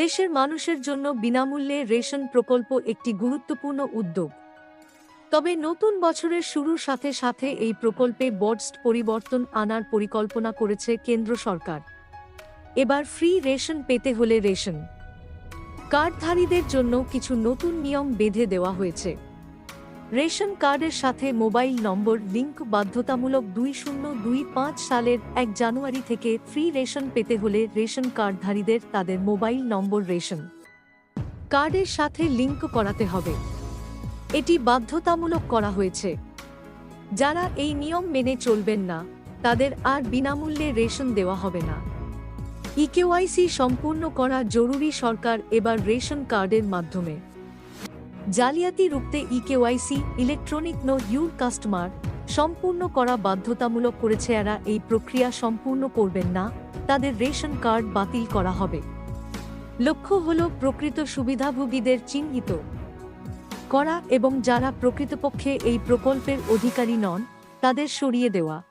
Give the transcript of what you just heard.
দেশের মানুষের জন্য বিনামূল্যে রেশন প্রকল্প একটি গুরুত্বপূর্ণ উদ্যোগ। তবে নতুন বছরের শুরুর সাথে সাথে এই প্রকল্পে বডস্ট পরিবর্তন আনার পরিকল্পনা করেছে কেন্দ্র সরকার। এবার ফ্রি রেশন পেতে হলে রেশন কার্ডধারীদের জন্য কিছু নতুন নিয়ম বেঁধে দেওয়া হয়েছে। রেশন কার্ডের সাথে মোবাইল নম্বর, লিঙ্ক বাধ্যতামূলক দুই শূন্য দুই পাঁচ সালের এক জানুয়ারি থেকে ফ্রি রেশন পেতে হলে রেশন কার্ডধারীদের তাদের মোবাইল নম্বর, রেশন কার্ডের সাথে লিঙ্ক করাতে হবে। এটি বাধ্যতামূলক করা হয়েছে। যারা এই নিয়ম মেনে চলবেন না, তাদের আর বিনামূল্যে রেশন দেওয়া হবে না। ইকেওয়াইসি সম্পূর্ণ করা জরুরি সরকার এবার রেশন কার্ডের মাধ্যমে জালিয়াতি রুখতে eKYC electronic know your customer সম্পূর্ণ করা বাধ্যতামূলক করেছে এরা, এই প্রক্রিয়া সম্পূর্ণ করবেন না, তাদের রেশন কার্ড বাতিল করা হবে। লক্ষ্য হল প্রকৃত সুবিধাভোগীদের চিহ্নিত করা এবং যারা প্রকৃতপক্ষে এই প্রকল্পের অধিকারী নন, তাদের সরিয়ে দেওয়া।